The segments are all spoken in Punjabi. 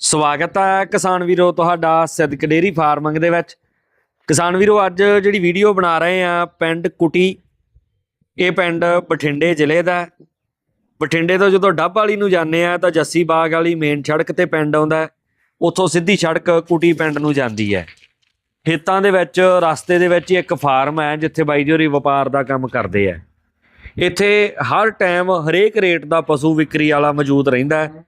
ਸਵਾਗਤ ਹੈ ਕਿਸਾਨ ਵੀਰੋ ਤੁਹਾਡਾ ਸਿੱਧਕ ਡੇਰੀ ਫਾਰਮਿੰਗ ਦੇ ਵਿੱਚ। ਕਿਸਾਨ ਵੀਰੋ, ਅੱਜ ਜਿਹੜੀ ਵੀਡੀਓ ਬਣਾ ਰਹੇ ਆ ਪਿੰਡ ਕੁਟੀ, ਇਹ ਪਿੰਡ ਬਠਿੰਡੇ ਜ਼ਿਲ੍ਹੇ ਦਾ ਬਠਿੰਡੇ ਤੋਂ ਜਦੋਂ ਡੱਬ ਵਾਲੀ ਨੂੰ ਜਾਂਦੇ ਆ ਤਾਂ ਜੱਸੀ ਬਾਗ ਵਾਲੀ ਮੇਨ ਸੜਕ ਤੇ ਪਿੰਡ ਆਉਂਦਾ ਉੱਥੋਂ ਸਿੱਧੀ ਸੜਕ ਕੁਟੀ ਪਿੰਡ ਨੂੰ ਜਾਂਦੀ ਹੈ। ਖੇਤਾਂ ਦੇ ਵਿੱਚ, ਰਸਤੇ ਦੇ ਵਿੱਚ ਹੀ ਇੱਕ ਫਾਰਮ ਹੈ, ਜਿੱਥੇ ਬਾਈ ਜੀ ਹੋਰੀ ਵਪਾਰ ਦਾ ਕੰਮ ਕਰਦੇ ਆ ਇੱਥੇ ਹਰ ਟਾਈਮ ਹਰੇਕ ਰੇਟ ਦਾ ਪਸ਼ੂ ਵਿਕਰੀ ਵਾਲਾ ਮੌਜੂਦ ਰਹਿੰਦਾ ਹੈ।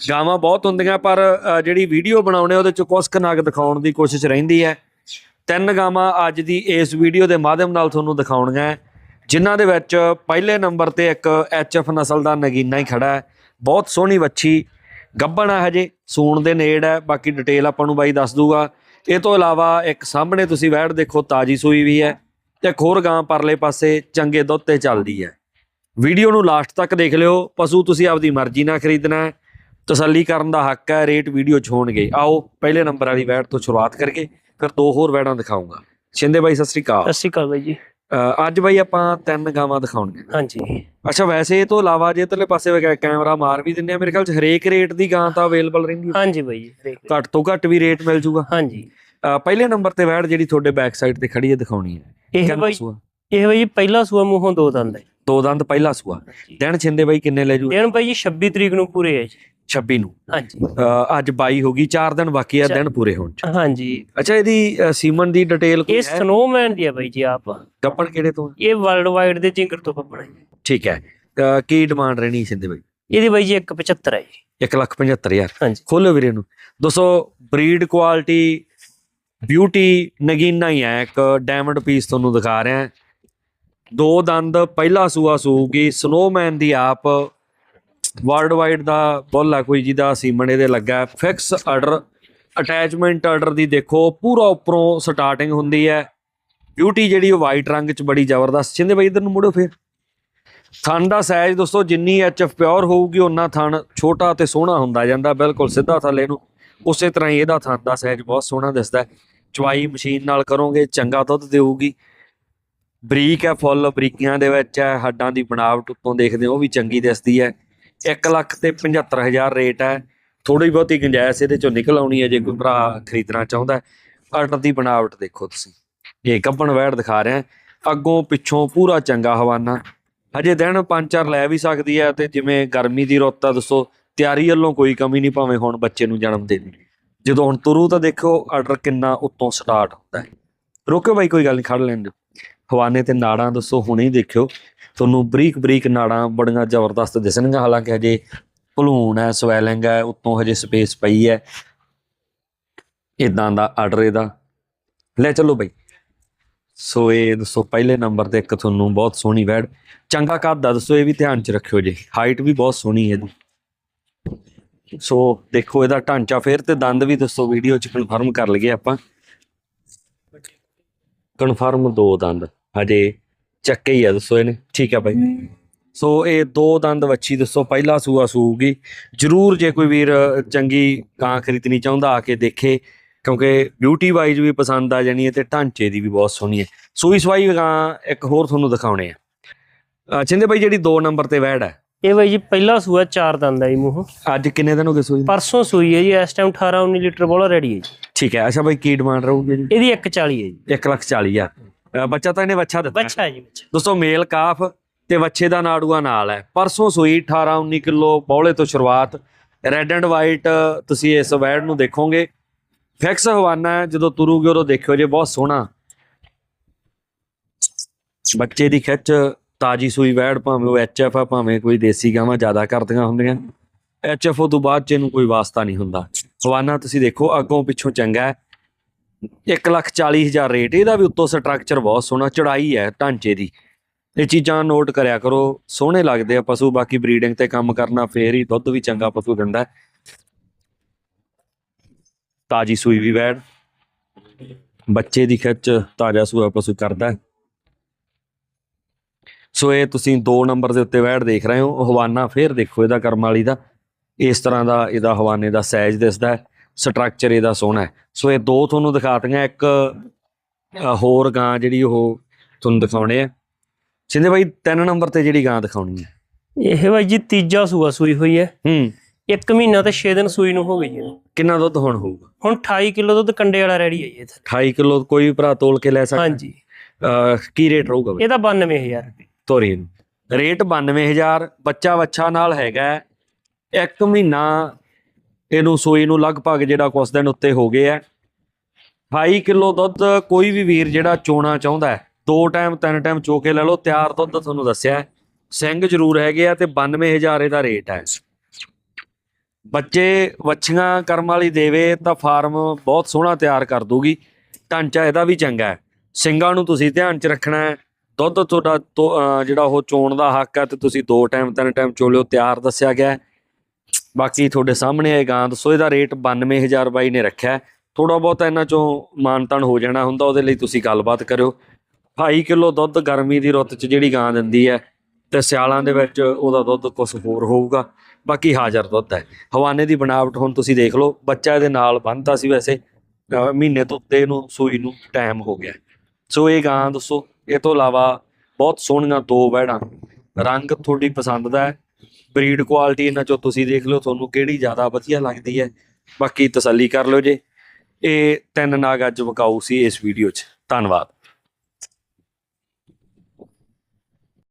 ਗਾਵਾਂ ਬਹੁਤ ਹੁੰਦੀਆਂ, ਪਰ ਜਿਹੜੀ ਵੀਡੀਓ ਬਣਾਉਣੇ, ਉਹਦੇ ਚ ਕੁਸਕ ਨਾਗ ਦਿਖਾਉਣ ਦੀ ਕੋਸ਼ਿਸ਼ ਰਹਿੰਦੀ ਹੈ। ਤਿੰਨ ਗਾਵਾਂ ਅੱਜ ਦੀ ਇਸ ਵੀਡੀਓ ਦੇ ਮਾਧਿਅਮ ਨਾਲ ਤੁਹਾਨੂੰ ਦਿਖਾਉਣੀਆਂ ਜਿਨ੍ਹਾਂ ਦੇ ਵਿੱਚ ਪਹਿਲੇ ਨੰਬਰ ਤੇ ਇੱਕ ਐਚਐਫ ਨਸਲ ਦਾ ਨਗੀਨਾ ਹੀ ਖੜਾ ਹੈ। ਬਹੁਤ ਸੋਹਣੀ ਵੱਛੀ ਗੱਭਣ ਹੈ ਹਜੇ, ਸੂਣ ਦੇ ਨੇੜ ਹੈ, ਬਾਕੀ ਡਿਟੇਲ ਆਪਾਂ ਨੂੰ ਬਾਈ ਦੱਸ ਦੂਗਾ। ਇਹ ਤੋਂ ਇਲਾਵਾ ਇੱਕ ਸਾਹਮਣੇ ਤੁਸੀਂ ਵੈੜ ਦੇਖੋ, ਤਾਜੀ ਸੂਈ ਵੀ ਹੈ ਤੇ ਇੱਕ ਹੋਰ ਗਾਂ ਪਰਲੇ ਪਾਸੇ ਚੰਗੇ ਦੁੱਧ ਤੇ ਚੱਲਦੀ ਹੈ। ਵੀਡੀਓ ਨੂੰ ਲਾਸਟ ਤੱਕ ਦੇਖ ਲਿਓ, ਪਸ਼ੂ ਤੁਸੀਂ ਆਪਦੀ ਮਰਜ਼ੀ ਨਾਲ ਖਰੀਦਣਾ ਹੈ। ਤਸੱਲੀ ਕਰਨ ਦਾ ਹੱਕ ਹੈ ਰੇਟ ਵੀਡੀਓ 'ਚ ਹੋਣਗੇ ਆਓ ਪਹਿਲੇ ਨੰਬਰ ਵਾਲੀ ਵੈੜ ਤੋਂ ਸ਼ੁਰੂਆਤ ਕਰਕੇ ਫਿਰ ਦੋ ਹੋਰ ਵੈੜਾਂ ਦਿਖਾਉਂਗਾ। ਸ਼ਿੰਦੇ ਬਾਈ ਸਤਿ ਸ੍ਰੀ ਅਕਾਲ। ਸਤਿ ਸ਼੍ਰੀ ਅਕਾਲ ਬਾਈ ਜੀ। ਅੱਜ ਬਾਈ ਆਪਾਂ ਤਿੰਨ ਗਾਵਾਂ ਦਿਖਾਉਣੀਆਂ। ਹਾਂਜੀ। ਅੱਛਾ ਵੈਸੇ ਇਹ ਤੋਂ ਇਲਾਵਾ ਜੇ ਇਧਰਲੇ ਪਾਸੇ ਕੈਮਰਾ ਮਾਰ ਵੀ ਦਿੰਦੇ ਆ ਮੇਰੇ ਖਿਆਲ 'ਚ ਹਰੇਕ ਰੇਟ ਦੀ ਗਾਂ ਤਾਂ ਅਵੇਲੇਬਲ ਰਹਿੰਦੀ ਹੈ। ਹਾਂਜੀ ਬਾਈ ਜੀ। ਘੱਟ ਤੋਂ ਘੱਟ ਵੀ ਰੇਟ ਮਿਲ ਜੂਗਾ। ਹਾਂਜੀ। ਪਹਿਲੇ ਨੰਬਰ ਤੇ ਵੈੜ ਜਿਹੜੀ ਤੁਹਾਡੇ ਬੈਕ ਸਾਈਡ ਤੇ ਖੜੀ ਹੈ ਦਿਖਾਉਣੀ ਹੈ। ਇਹ ਬਾਈ? ਇਹ ਬਾਈ ਪਹਿਲਾ ਸੂਆ ਮੂੰਹੋਂ ਦੋ ਦੰਦ ਹੈ। ਦੋ ਦੰਦ ਪਹਿਲਾ ਸੂਆ। ਦਿਨ ਛਿੰਦੇ ਬਾਈ ਕਿੰਨੇ ਲੈ ਜੂ? ਦਿਨ ਬਾਈ ਜੀ 26 ਤਰੀਕ ਨੂੰ ਪੂਰੇ ਹੈ ਜੀ। 26 ਨੂੰ। ਹਾਂਜੀ। ਅੱਜ 22 ਹੋ ਗਈ 4 ਦਿਨ ਬਾਕੀ ਆ ਦਿਨ ਪੂਰੇ ਹੋਣ ਚ। ਹਾਂਜੀ। ਅੱਛਾ ਇਹਦੀ ਸੀਮਨ ਦੀ ਡਿਟੇਲ ਕੋਈ ਇਹ ਸਨੋਮੈਨ ਦੀ ਹੈ ਬਾਈ ਜੀ ਆਪ। ਕੱਪਣ ਕਿਹੜੇ ਤੋਂ? ਇਹ ਵਰਲਡ ਵਾਈਡ ਦੇ ਜਿੰਗਰ ਤੋਂ ਪਪੜਾ ਠੀਕ ਹੈ। ਕੀ ਡਿਮਾਂਡ ਰਹਿਣੀ ਸਿੰਦੇ ਬਾਈ? ਇਹਦੀ ਬਾਈ ਜੀ 175 ਹੈ ਜੀ। 175000 ਹਾਂਜੀ। ਖੋਲੋ ਵੀਰੇ ਨੂੰ ਦੋਸਤੋ ਬਰੀਡ ਕੁਆਲਿਟੀ ਬਿਊਟੀ ਨਗੀਨਾ ਹੀ ਹੈ। ਇੱਕ ਡਾਇਮੰਡ ਪੀਸ ਤੁਹਾਨੂੰ ਦਿਖਾ ਰਿਹਾ। ਦੋ ਦੰਦ ਪਹਿਲਾ ਸੂਆ ਸੂਗੀ ਸਨੋਮੈਨ ਦੀ ਆਪ। ਵਰਲਡ ਵਾਈਡ ਦਾ ਬੁੱਲ ਆ ਕੋਈ ਜਿਹਦਾ ਸੀਮਨ ਇਹਦੇ ਲੱਗਾ ਫਿਕਸ ਆਰਡਰ ਅਟੈਚਮੈਂਟ ਆਰਡਰ ਦੀ ਦੇਖੋ, ਪੂਰਾ ਉੱਪਰੋਂ ਸਟਾਰਟਿੰਗ ਹੁੰਦੀ ਹੈ। ਬਿਊਟੀ ਜਿਹੜੀ ਉਹ ਵਾਈਟ ਰੰਗ ਚ ਬੜੀ ਜ਼ਬਰਦਸਤ। ਛਿੰਦੇ ਬਾਈ, ਇਧਰ ਨੂੰ ਮੁੜੋ ਫਿਰ। ਥਣ ਦਾ ਸਾਈਜ਼ ਦੋਸਤੋ, ਜਿੰਨੀ ਐਚਐਫ ਪਿਓਰ ਹੋਊਗੀ ਉਹਨਾਂ ਥਣ ਛੋਟਾ ਤੇ ਸੋਹਣਾ ਹੁੰਦਾ ਜਾਂਦਾ। ਬਿਲਕੁਲ ਸਿੱਧਾ ਥੱਲੇ ਨੂੰ। ਉਸੇ ਤਰ੍ਹਾਂ ਹੀ ਇਹਦਾ ਥਣ ਦਾ ਸਾਈਜ਼ ਬਹੁਤ ਸੋਹਣਾ ਦਿਸਦਾ ਚਵਾਈ ਮਸ਼ੀਨ ਨਾਲ ਕਰੋਗੇ, ਚੰਗਾ ਦੁੱਧ ਦੇਊਗੀ। ਬਰੀਕ ਹੈ, ਫੁੱਲ ਬਰੀਕੀਆਂ ਦੇ ਵਿੱਚ ਹੈ। ਹੱਡਾਂ ਦੀ ਬਣਾਵਟ ਉੱਤੋਂ ਦੇਖਦੇ ਹੋ, ਉਹ ਵੀ ਚੰਗੀ ਦਿਸਦੀ ਹੈ। 1 ਲੱਖ ਤੇ 75000 ਰੇਟ ਹੈ। ਥੋੜੀ ਬਹੁਤੀ ਗੁੰਜਾਇਸ਼ ਇਹਦੇ ਚੋਂ ਨਿਕਲ ਆਉਣੀ ਹੈ ਜੇ ਕੋਈ ਭਰਾ ਖਰੀਦਣਾ ਚਾਹੁੰਦਾ ਹੈ। ਆਰਡਰ ਦੀ ਬਣਾਵਟ ਦੇਖੋ ਤੁਸੀਂ। ਇਹ ਕੱਪਣ ਵੈੜ ਦਿਖਾ ਰਿਹਾ ਅੱਗੋਂ ਪਿੱਛੋਂ ਪੂਰਾ ਚੰਗਾ ਹਵਾਨਾ। ਹਜੇ ਦਿਨ ਪੰਜ ਚਾਰ ਲੈ ਵੀ ਸਕਦੀ ਹੈ ਤੇ ਜਿਵੇਂ ਗਰਮੀ ਦੀ ਰੁੱਤ ਆ, ਦੱਸੋ, ਤਿਆਰੀ ਵੱਲੋਂ ਕੋਈ ਕਮੀ ਨਹੀਂ ਭਾਵੇਂ ਹੁਣ ਬੱਚੇ ਨੂੰ ਜਨਮ ਦੇ ਦੇ ਜਦੋਂ ਹੁਣ ਤੁਰੂ ਤਾਂ ਦੇਖੋ ਆਰਡਰ ਕਿੰਨਾ ਉੱਤੋਂ ਸਟਾਰਟ ਹੁੰਦਾ ਰੋਕਿਓ ਬਾਈ, ਕੋਈ ਗੱਲ ਨਹੀਂ ਖੜ ਲੈਣ ਦਿਓ। ਹਵਾਨੇ ਤੇ ਨਾੜਾਂ ਦੱਸੋ, ਹੁਣੇ ਹੀ ਦੇਖਿਓ। ਤੁਹਾਨੂੰ ਬਰੀਕ ਬਰੀਕ ਨਾੜਾਂ ਬੜੀਆਂ ਜ਼ਬਰਦਸਤ ਦਿਸਣਗੀਆਂ, ਹਾਲਾਂਕਿ ਹਜੇ ਭਲੂਣ ਹੈ, ਸਵੈਲਿੰਗ ਹੈ, ਉੱਤੋਂ ਹਜੇ ਸਪੇਸ ਪਈ ਹੈ। ਇਦਾਂ ਦਾ ਆਰਡਰ ਇਹਦਾ। ਲੈ ਚਲੋ ਬਾਈ। ਸੋ ਇਹ ਦੱਸੋ, ਪਹਿਲੇ ਨੰਬਰ ਤੇ ਇੱਕ ਤੁਹਾਨੂੰ ਬਹੁਤ ਸੋਹਣੀ ਵੈੜ। ਚੰਗਾ ਕੱਦ ਆ ਦੱਸੋ, ਇਹ ਵੀ ਧਿਆਨ ਚ ਰੱਖਿਓ ਜੀ। ਹਾਈਟ ਵੀ ਬਹੁਤ ਸੋਹਣੀ ਹੈ ਇਹਦੀ। ਸੋ ਦੇਖੋ ਇਹਦਾ ਢਾਂਚਾ ਫੇਰ ਤੇ ਦੰਦ ਵੀ ਦੱਸੋ, ਵੀਡੀਓ ਚ ਕਨਫਰਮ ਕਰ ਲਈਏ ਆਪਾਂ। ਕਨਫਰਮ ਦੋ ਦੰਦ। ਹਜੇ ਚੱਕੇ ਹੀ ਆ ਦੱਸੋ ਇਹਨੇ। ਠੀਕ ਆ ਬਾਈ। ਸੋ ਇਹ ਦੋ ਦੰਦ ਵੱਛੀ ਦੱਸੋ ਪਹਿਲਾ ਸੂਆ ਸੂਗੀ ਜਰੂਰ ਜੇ ਕੋਈ ਵੀਰ ਚੰਗੀ ਕਾਂ ਖਰੀਦਣੀ ਚਾਹੁੰਦਾ ਆ ਕੇ ਦੇਖੇ। ਕਿਉਂਕਿ ਬਿਊਟੀ ਵਾਈਜ਼ ਵੀ ਪਸੰਦ ਆ ਜਾਣੀ ਹੈ ਤੇ ਢਾਂਚੇ ਦੀ ਵੀ ਬਹੁਤ ਸੋਹਣੀ ਹੈ। ਸੂਈ ਸਵਾਈ ਕਾਂ ਇੱਕ ਹੋਰ ਤੁਹਾਨੂੰ ਦਿਖਾਉਣੇ ਆ। ਚਿੰਦੇ ਬਾਈ ਜਿਹੜੀ 2 ਨੰਬਰ ਤੇ ਵੈੜ ਹੈ ਇਹ ਬਾਈ ਜੀ ਪਹਿਲਾ ਸੂਆ ਚਾਰ ਦੰਦ ਹੈ ਜੀ ਮੂੰਹੋਂ। ਅੱਜ ਕਿੰਨੇ ਦਿਨ ਹੋ ਗਏ ਸੂਈ? ਪਰਸੋਂ ਸੂਈ ਹੈ ਜੀ ਇਸ ਟਾਈਮ 18 19 ਲੀਟਰ ਬੋਲਾ ਰੈਡੀ ਹੈ ਜੀ। ਠੀਕ ਹੈ ਅੱਛਾ ਬਾਈ ਕੀ ਡਿਮਾਂਡ ਰਹੂਗੀ ਜੀ ਇਹਦੀ 140 ਹੈ ਜੀ। 1 ਲੱਖ 40 ਹਜ਼ਾਰ ਅਹ ਬੱਚਾ ਤਾਂ ਇਹਨੇ ਬੱਚਾ ਦਿੱਤਾ। ਬੱਚਾ ਜੀ ਬੱਚਾ ਦੋਸਤੋ ਮੇਲ ਕਾਫ ਤੇ ਵੱਛੇ ਦਾ ਨਾੜੂਆ ਨਾਲ ਹੈ। ਪਰਸੋਂ ਸੂਈ 18 19 ਕਿਲੋ ਬੌਲੇ ਤੋਂ ਸ਼ੁਰੂਆਤ। ਰੈੱਡ ਐਂਡ ਵਾਈਟ ਤੁਸੀਂ ਇਸ ਵੈੜ ਨੂੰ ਦੇਖੋਗੇ। ਫਿਕਸ ਹਵਾਨਾ ਜਦੋਂ ਤੁਰੂਗੇ ਉਦੋਂ ਦੇਖਿਓ ਜੇ ਬਹੁਤ ਸੋਹਣਾ। ਬੱਚੇ ਦੀ ਖਿੱਚ ਤਾਜੀ ਸੂਈ ਵੈੜ ਭਾਵੇਂ ਉਹ ਐਚਐਫ ਆ, ਭਾਵੇਂ ਕੋਈ ਦੇਸੀ ਗਾਵਾਂ ਜ਼ਿਆਦਾ ਕਰਦੀਆਂ ਹੁੰਦੀਆਂ। ਐਚਐਫ ਤੋਂ ਬਾਅਦ ਚ ਇਹਨੂੰ ਕੋਈ ਵਾਸਤਾ ਨਹੀਂ ਹੁੰਦਾ। ਹਵਾਨਾ ਤੁਸੀਂ ਦੇਖੋ, ਅੱਗੋਂ ਪਿੱਛੋਂ ਚੰਗਾ ਹੈ। 1 ਲੱਖ 40 ਹਜ਼ਾਰ ਰੇਟ, ਇਹਦਾ ਵੀ ਉੱਤੋਂ ਸਟਰਕਚਰ ਬਹੁਤ ਸੋਹਣਾ ਚੜਾਈ ਹੈ ਢਾਂਚੇ ਦੀ। ਇਹ ਚੀਜ਼ਾਂ ਨੋਟ ਕਰਿਆ ਕਰੋ, ਸੋਹਣੇ ਲੱਗਦੇ ਆ ਪਸ਼ੂ, ਬਾਕੀ ਬਰੀਡਿੰਗ ਤੇ ਕੰਮ ਕਰਨਾ ਫੇਰ ਹੀ ਦੁੱਧ ਵੀ ਚੰਗਾ ਪਸ਼ੂ ਦਿੰਦਾ ਤਾਜੀ ਸੂਈ ਵੀ ਵੈੜ। ਬੱਚੇ ਦੀ ਖਿੱਚ ਤਾਜ਼ਾ ਸੂਆ ਪਸ਼ੂ ਕਰਦਾ ਸੋ ਇਹ ਤੁਸੀਂ 2 ਨੰਬਰ ਦੇ ਉੱਤੇ ਵੈੜ ਦੇਖ ਰਹੇ ਹੋ ਹਵਾਨਾ ਫੇਰ ਦੇਖੋ ਇਹਦਾ ਕਰਮ ਵਾਲੀ ਦਾ। ਇਸ ਤਰ੍ਹਾਂ ਦਾ ਇਹਦਾ ਹਵਾਨੇ ਦਾ ਸਾਈਜ਼ ਦਿਸਦਾ ਹੈ ਸਟਰਕਚਰ ਇਹਦਾ ਸੋਹਣਾ ਹੈ। ਸੋ ਇਹ ਦੋ ਤੁਹਾਨੂੰ ਦਿਖਾਤੀਆਂ ਇੱਕ ਹੋਰ ਗਾਂ ਜਿਹੜੀ ਉਹ ਤੁਹਾਨੂੰ ਦਿਖਾਉਣੇ ਆ। ਸਿੰਦੇ ਬਾਈ ਤਿੰਨ ਨੰਬਰ ਤੇ ਜਿਹੜੀ ਗਾਂ ਦਿਖਾਉਣੀ ਹੈ। ਇਹ ਬਾਈ ਜੀ ਤੀਜਾ ਸੂਆ ਸੂਈ ਹੋਈ ਹੈ। ਹੂੰ। ਇੱਕ ਮਹੀਨਾ ਤੇ 6 ਦਿਨ ਸੂਈ ਨੂੰ ਹੋ ਗਈ ਇਹਨੂੰ। ਕਿੰਨਾ ਦੁੱਧ ਹੁਣ ਹੋਊਗਾ? ਹੁਣ 28 ਕਿਲੋ ਦੁੱਧ ਕੰਡੇ ਵਾਲਾ ਰੈਡੀ ਹੈ ਜੀ ਇਹਦਾ 28 ਕਿਲੋ ਕੋਈ ਵੀ ਭਰਾ ਤੋਲ ਕੇ ਲੈ ਸਕਦਾ? ਹਾਂਜੀ। ਕੀ ਰੇਟ ਰਹੂਗਾ ਇਹਦਾ 92000 ਰੁਪਏ। ਤੋਰੀਨ ਨੂੰ। ਰੇਟ 92000 ਬੱਚਾ ਵੱਛਾ ਨਾਲ ਹੈਗਾ ਇੱਕ ਮਹੀਨਾ ਇਹਨੂੰ ਸੂਈ ਨੂੰ ਲਗਭਗ ਜਿਹੜਾ ਕੁਛ ਦਿਨ ਉੱਤੇ ਹੋ ਗਏ ਆ 28 ਕਿਲੋ ਦੁੱਧ ਕੋਈ ਵੀ ਵੀਰ ਜਿਹੜਾ ਚੋਣਾ ਚਾਹੁੰਦਾ ਦੋ ਟਾਈਮ, ਤਿੰਨ ਟਾਈਮ ਚੋ ਕੇ ਲੈ ਲਓ, ਤਿਆਰ ਦੁੱਧ ਤੁਹਾਨੂੰ ਦੱਸਿਆ ਸਿੰਘ ਜ਼ਰੂਰ ਹੈਗੇ ਆ ਤੇ 92000 ਇਹਦਾ ਰੇਟ ਹੈ। ਬੱਚੇ ਵੱਛੀਆਂ ਕਰਮ ਵਾਲੀ ਦੇਵੇ ਤਾਂ ਫਾਰਮ ਬਹੁਤ ਸੋਹਣਾ ਤਿਆਰ ਕਰ ਦੂਗੀ। ਢਾਂਚਾ ਇਹਦਾ ਵੀ ਚੰਗਾ ਹੈ। ਸਿੰਘਾਂ ਨੂੰ ਤੁਸੀਂ ਧਿਆਨ 'ਚ ਰੱਖਣਾ ਹੈ। ਦੁੱਧ ਤੁਹਾਡਾ ਤੋਂ, ਜਿਹੜਾ ਉਹ ਚੋਣ ਦਾ ਹੱਕ ਹੈ ਤੇ ਤੁਸੀਂ ਦੋ ਟਾਈਮ ਤਿੰਨ ਟਾਈਮ ਚੋਲਿਓ ਤਿਆਰ ਦੱਸਿਆ ਗਿਆ ਬਾਕੀ ਤੁਹਾਡੇ ਸਾਹਮਣੇ ਇਹ ਗਾਂ ਦੱਸੋ ਇਹਦਾ ਰੇਟ 92000 ਬਾਈ ਨੇ ਰੱਖਿਆ ਥੋੜਾ ਬਹੁਤ ਇਹਨਾਂ ਚੋਂ ਮਾਨਤਨ ਹੋ ਜਾਣਾ ਹੁੰਦਾ ਉਹਦੇ ਲਈ ਤੁਸੀਂ ਗੱਲਬਾਤ ਕਰਿਓ। 2.5 ਕਿਲੋ ਦੁੱਧ ਗਰਮੀ ਦੀ ਰੁੱਤ 'ਚ ਜਿਹੜੀ ਗਾਂ ਦਿੰਦੀ ਹੈ ਤੇ ਸਿਆਲਾਂ ਦੇ ਵਿੱਚ ਉਹਦਾ ਦੁੱਧ ਕੁਝ ਹੋਰ ਹੋਊਗਾ। ਬਾਕੀ ਹਾਜ਼ਰ ਦੁੱਧ ਹੈ। ਹਵਾਨੇ ਦੀ ਬਣਾਵਟ ਹੁਣ ਤੁਸੀਂ ਦੇਖ ਲਓ ਬੱਚਾ ਇਹਦੇ ਨਾਲ ਬੰਨਤਾ ਸੀ ਵੈਸੇ ਮਹੀਨੇ ਤੋਂ ਉੱਤੇ ਇਹਨੂੰ ਸੂਈ ਨੂੰ ਟਾਈਮ ਹੋ ਗਿਆ। ਸੋ ਇਹ ਗਾਂ ਦੱਸੋ ਇਹ ਤੋਂ ਇਲਾਵਾ ਬਹੁਤ ਸੋਹਣੀਆਂ ਦੋ ਵਹਿੜਾਂ। ਰੰਗ ਤੁਹਾਡੀ ਪਸੰਦ ਦਾ ਹੈ। ਬਰੀਡ ਕੁਆਲਿਟੀ ਇਹਨਾਂ ਚੋਂ ਤੁਸੀਂ ਦੇਖ ਲਓ, ਤੁਹਾਨੂੰ ਕਿਹੜੀ ਜ਼ਿਆਦਾ ਵਧੀਆ ਲੱਗਦੀ ਹੈ। ਬਾਕੀ ਤਸੱਲੀ ਕਰ ਲਓ ਜੇ। ਇਹ ਤਿੰਨ ਨਾਗ ਅੱਜ ਵਿਕਾਊ ਸੀ ਇਸ ਵੀਡੀਓ 'ਚ। ਧੰਨਵਾਦ।